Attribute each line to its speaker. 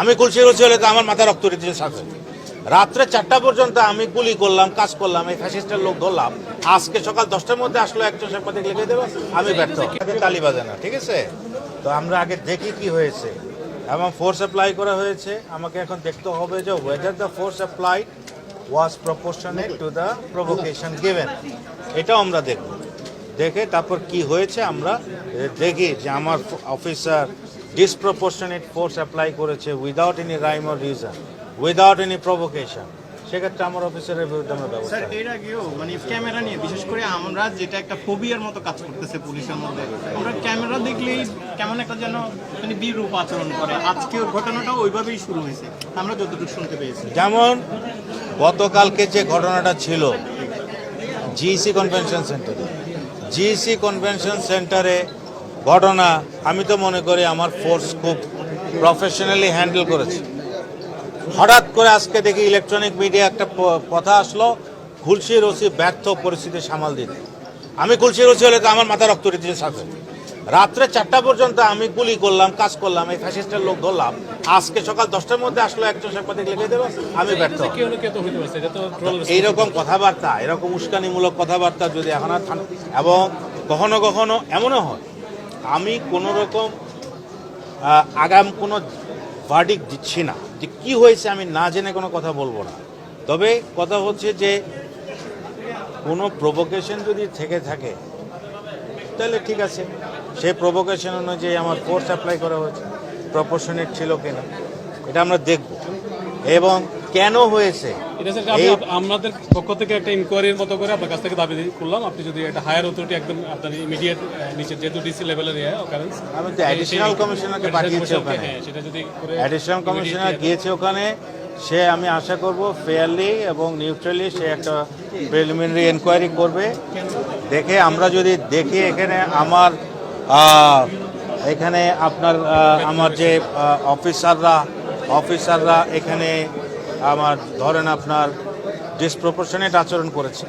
Speaker 1: আমি কুলসি রুচি হলে তো আমার মাথা রক্ত রীতি সাথে রাত্রে চারটা পর্যন্ত আমি গুলি করলাম, কাজ করলাম, এই ফ্যাসিস্টের লোক ধরলাম। আজকে সকাল দশটার মধ্যে আসলো একজন সাংবাদিক লিখে দেবো, আমি ব্যর্থ। তালি বাজে না, ঠিক আছে? তো আমরা আগে দেখি কি হয়েছে। এবং ফোর্স অ্যাপ্লাই করা হয়েছে। আমাকে এখন দেখতে হবে যে whether the force apply was proportionate to the provocation given এটাও আমরা দেখব। দেখে তারপর কি হয়েছে আমরা দেখি যে আমার অফিসার ডিসপ্রপোর্শনেট ফোর্স অ্যাপ্লাই করেছে without any rhyme or reason without any provocation সেক্ষেত্রে আমার অফিসারের বিরুদ্ধে আমরা ব্যবস্থা
Speaker 2: স্যার। এর আগেও মানে ক্যামেরা নিয়ে বিশেষ করে আমরা যেটা একটা ফোবিয়ার মতো কাজ করতেছে পুলিশের মধ্যে আমরা ক্যামেরা দেখলেই কেমন একটা যেন মানে বিরূপ আচরণ করে। আজকে ঘটনাটাও ওইভাবেই শুরু হয়েছে আমরা যতটুকু শুনতে পেয়েছি।
Speaker 1: যেমন গতকালকে যে ঘটনাটা ছিল জিইসি কনভেনশন সেন্টারে জিইসি কনভেনশন সেন্টারে ঘটনা আমি তো মনে করি আমার ফোর্স খুব প্রফেশনালি হ্যান্ডেল করেছে। হঠাৎ করে আজকে দেখি ইলেকট্রনিক মিডিয়া একটা কথা আসলো খুলশি রসি ব্যর্থ পরিস্থিতি সামাল দিতে। আমি খুলশি রসি হলে তো আমার মাথা রক্ত রীতি সাথে রাত্রে চারটা পর্যন্ত আমি গুলি করলাম কাজ করলাম এই ফ্যাসিস্টের লোক ধরলাম। আজকে সকাল দশটার মধ্যে আসলো একজন সাংবাদিক লিখে দেবো আমি ব্যর্থ।
Speaker 3: তো ট্রোল
Speaker 1: এইরকম কথাবার্তা এরকম উস্কানিমূলক কথাবার্তা যদি এখন আর এবং কখনো কখনো এমনও হয় আমি কোনো রকম আগাম কোনো ভার্ডিক দিচ্ছি না। যে কি হয়েছে আমি না জেনে কোনো কথা বলব না। তবে কথা হচ্ছে যে, কোনো প্রভোকেশন যদি থেকে থাকে, তাহলে ঠিক আছে। সেই প্রভোকেশন অনুযায়ী আমার ফোর্স অ্যাপ্লাই করা হয়েছে। প্রপোর্শনেট ছিল কিনা, এটা আমরা দেখব। এবং কেন হয়েছে?
Speaker 3: এটা স্যার আমাদের পক্ষ থেকে একটা ইনকোয়ারির মতো করে আপনার কাছ থেকে দাবি করলাম। আপনি যদি একটা হায়ার অথরিটি একদম আপনার ইমিডিয়েট নিচে যেহেতু ডিসি লেভেলের অকারেন্স
Speaker 1: আমি তো additional commissioner কে পাঠিয়েছি ওখানে।
Speaker 3: হ্যাঁ সেটা যদি
Speaker 1: অ্যাডিশনাল কমিশনার গিয়েছে ওখানে। সে আমি আশা করব ফেয়ারলি এবং নিউট্রালি সে একটা প্রিলিমিনারি এনকোয়ারি করবে। দেখে আমরা যদি দেখি এখানে আমার এখানে আপনার আমার যে অফিসাররা অফিসাররা এখানে আমার ধরেন আপনার ডিসপ্রপোর্শনেট আচরণ করেছে।